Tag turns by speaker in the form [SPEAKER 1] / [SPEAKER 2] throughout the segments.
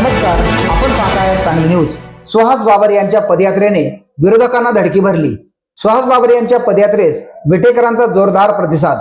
[SPEAKER 1] नमस्कार. आपण पाहताय सांगली न्यूज. सुहास बाबर यांच्या पदयात्रेने विरोधकांना धडकी भरली. सुहास बाबर यांच्या पदयात्रेस विटेकरांचा जोरदार प्रतिसाद.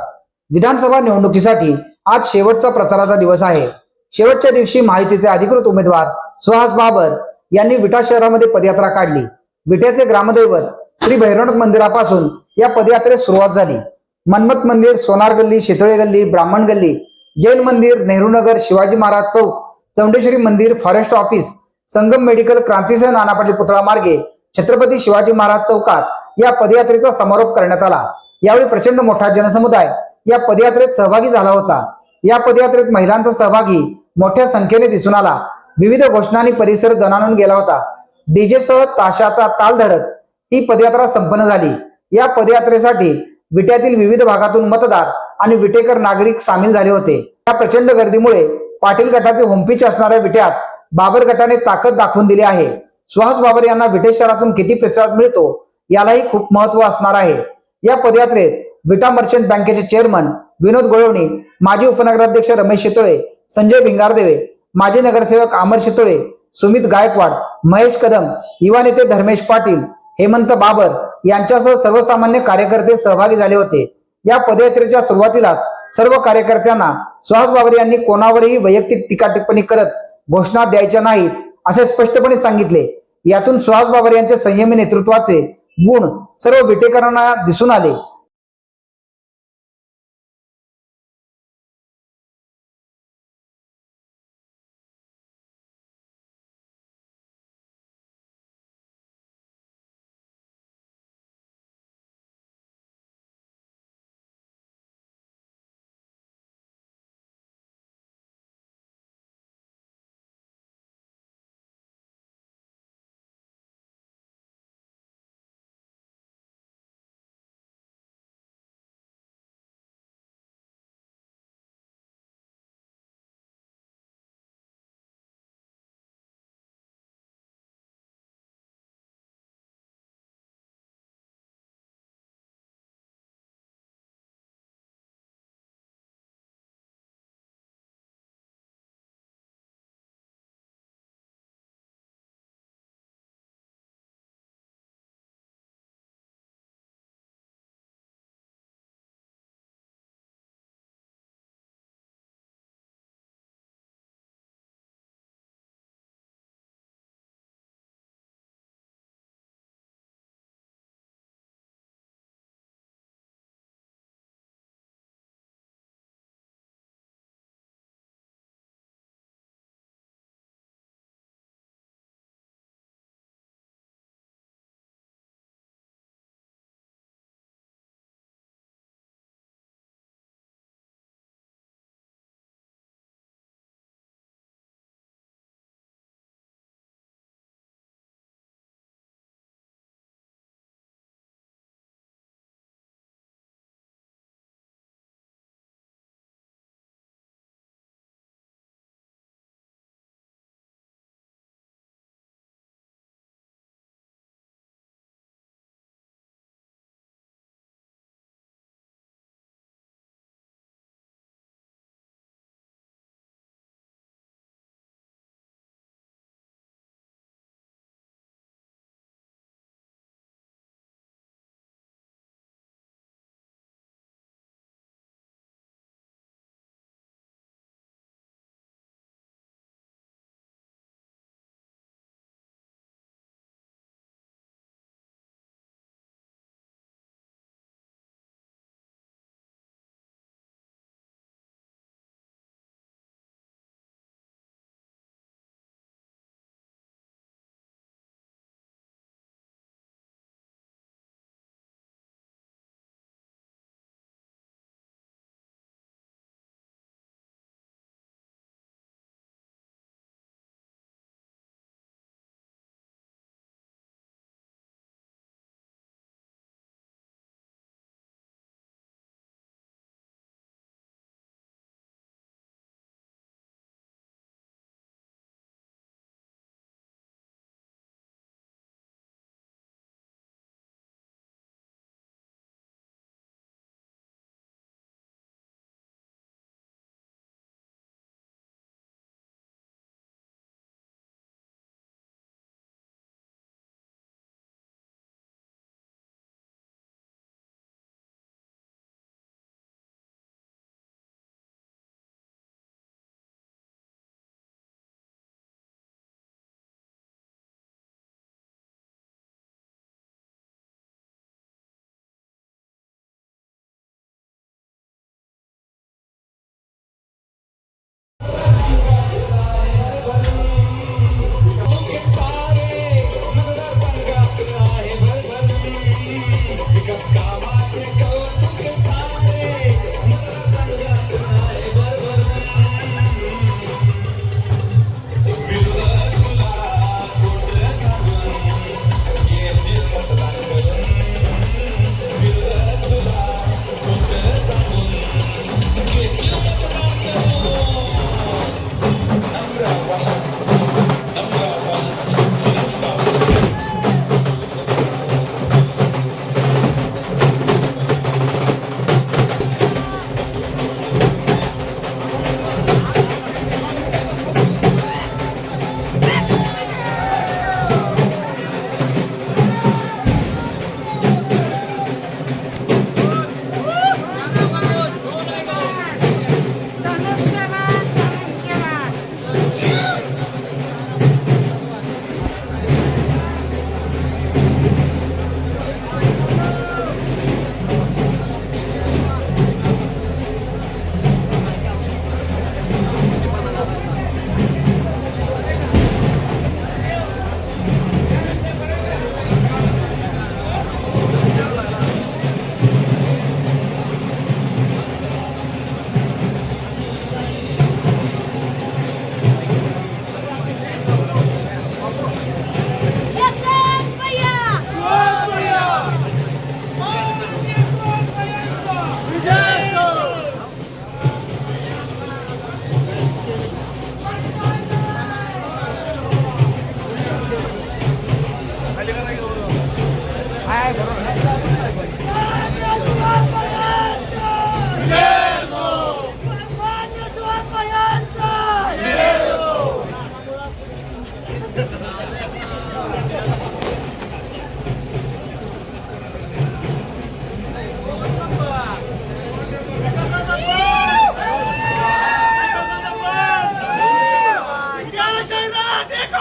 [SPEAKER 1] विधानसभा निवडणुकीसाठी आज शेवटचा प्रचाराचा दिवस आहे. शेवटच्या दिवशी माहितीचे अधिकृत उमेदवार सुहास बाबर यांनी विटा शहरामध्ये पदयात्रा काढली. विट्याचे ग्रामदैवत श्री भैरवनाथ मंदिरापासून या पदयात्रेस सुरुवात झाली. मन्मथ मंदिर सोनार गल्ली शितळे गल्ली ब्राह्मण गल्ली जैन मंदिर नेहरू नगर शिवाजी महाराज चौक चौंडेश्वरी मंदिर फॉरेस्ट ऑफिस संगम मेडिकल क्रांतीसह नाना पाटील पुतळा मार्गे छत्रपती शिवाजी महाराज चौकात या पदयात्रेचा समारोप करण्यात आला. यावेळी प्रचंड मोठा जनसमुदाय या पदयात्रेत सहभागी झाला होता. या पदयात्रेत महिलांचा सहभागी मोठ्या संख्येने दिसून आला. विविध घोषणांनी परिसर दणानून गेला होता. डीजेसह ताशाचा ताल धरत ही पदयात्रा संपन्न झाली. या पदयात्रेसाठी विट्यातील विविध भागातून मतदार आणि विटेकर नागरिक सामील झाले होते. या प्रचंड गर्दीमुळे पाटील गटाचे होमपीच असणाऱ्या विट्यात बाबर गटाने ताकद दाखवून दिली आहे. सुहास बाबर यांना विटे शहरातून किती प्रतिसाद मिळतो यालाही खूप महत्त्व असणार आहे. या पदयात्रेत विटा मर्चंट बँकेचे चेअरमन विनोद गोळवणी माजी उपनगराध्यक्ष रमेश शितोळे संजय भिंगारदेवे माजी नगरसेवक अमर शितोळे सुमित गायकवाड महेश कदम युवा नेते धर्मेश पाटील हेमंत बाबर यांच्यासह सर्वसामान्य कार्यकर्ते सहभागी झाले होते. या पदयात्रेच्या सुरुवातीलाच सर्व कार्यकर्त्यांना सुहास बाबर यांनी कोणावरही वैयक्तिक टीका टिप्पणी करत घोषणा द्यायच्या नाहीत असे स्पष्टपणे सांगितले. यातून सुहास बाबर यांचे संयमी नेतृत्वाचे गुण सर्व विटेकरांना दिसून आले.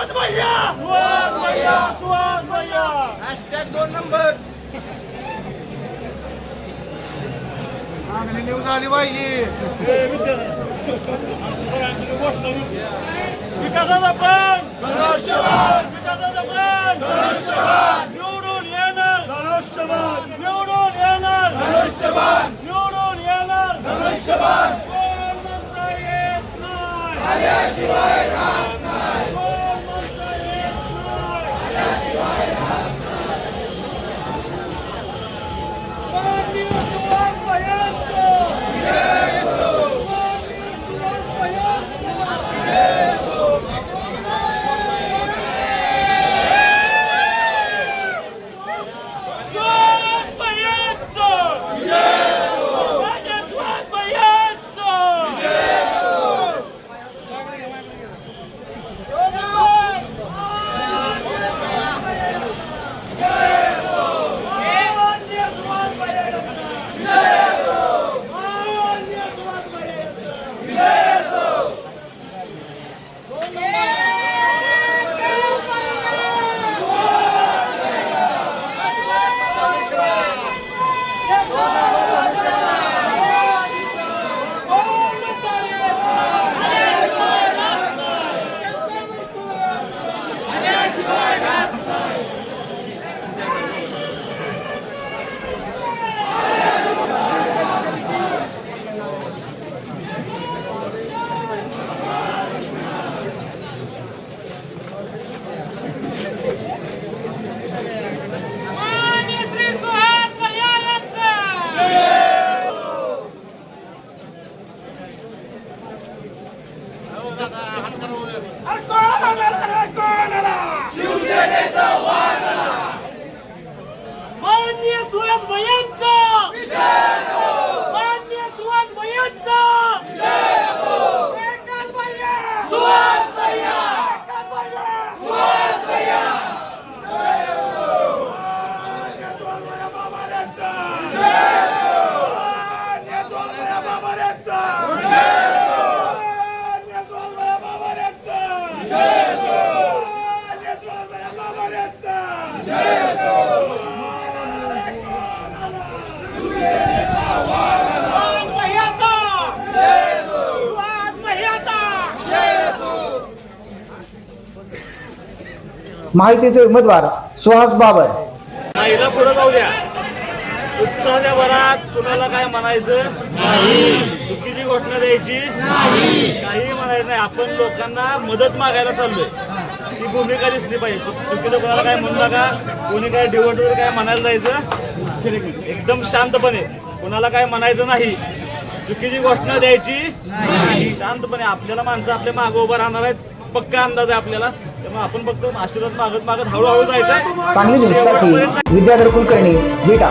[SPEAKER 2] सुहास भैया सुहास भैया सुहास भैया हॅशटॅग दोन नंबर
[SPEAKER 3] चांगली न्यूज आली पाहिजे
[SPEAKER 2] विकासाचा प्लॅन विकासाचा प्लॅन निवडून येणार निवडून येणार निवडून येणार कोण म्हणता येत नाही माननीय सुहास भैयांचा!
[SPEAKER 1] माहितीचे उमेदवार सुहास बाबर.
[SPEAKER 2] महिला पुढे जाऊ द्या. उत्साहाच्या भरात कुणाला काय म्हणायचं? नाही. चुकीची घोषणा द्यायची? नाही. काही म्हणायचं नाही. आपण लोकांना मदत मागायला चाललोय. ती भूमिका दिसली पाहिजे. चुक- चुकीचं कोणाला काय म्हणू नका. कोणी काय डिवट काय म्हणायला जायचं? एकदम शांतपणे. कोणाला काय म्हणायचं नाही. चुकीची घोषणा द्यायची? नाही. शांतपणे. आपल्याला माणसं आपल्या मागं उभं राहणार आहेत. पक्का अंदाज आहे आपल्याला. त्यामुळे आपण फक्त आशीर्वाद मागत मागत हळूहळू जायचं.
[SPEAKER 1] चांगली न्यूजसाठी विद्याधर कुलकर्णी विटा.